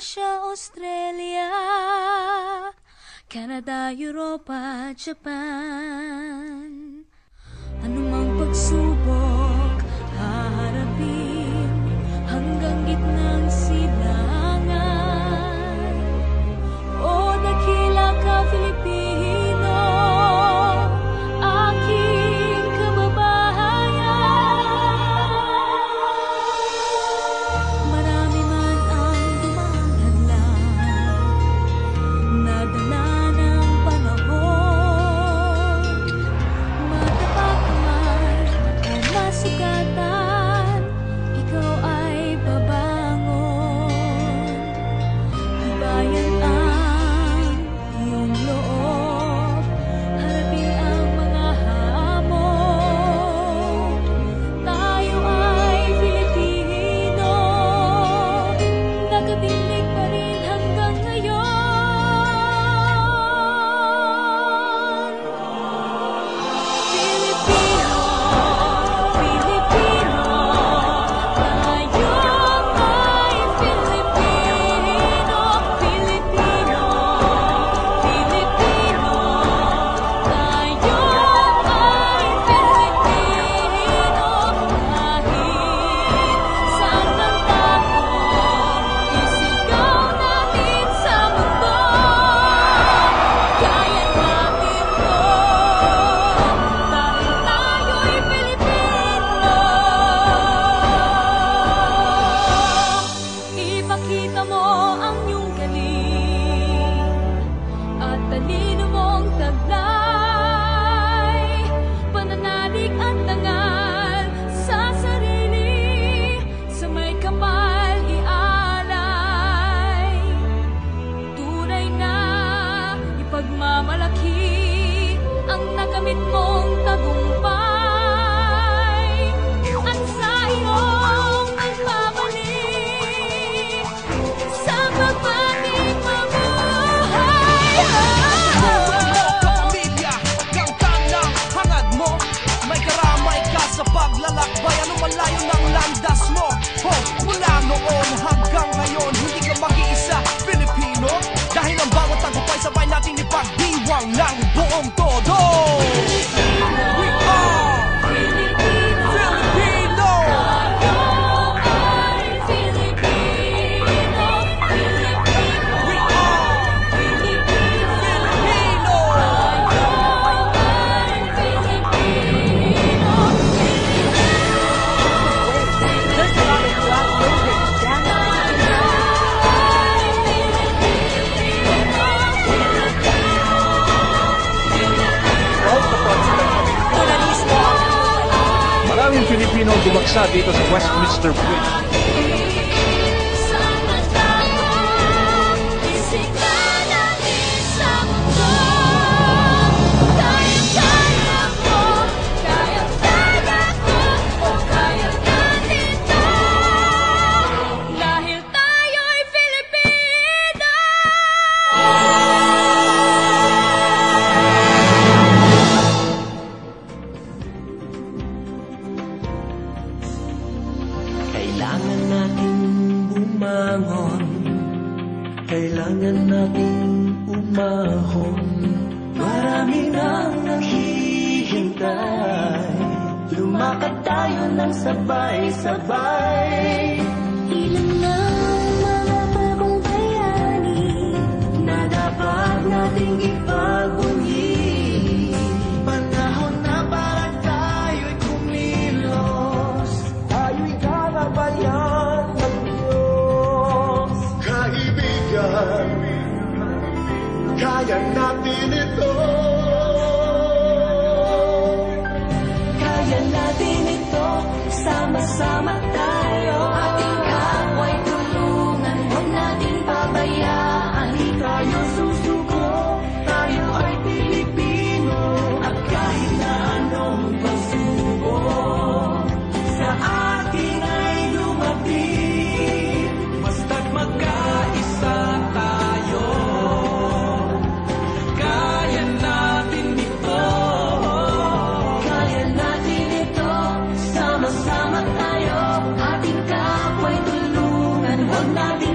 Russia, Australia, Canada, Europa, Japan. Anumang pagsuri isa dito sa Westminster Bridge. Kailangan natin bumangon Kailangan natin umahon. Marami nang naghihintay. Lumakad tayo ng sabay-sabay. sama-sama I'll not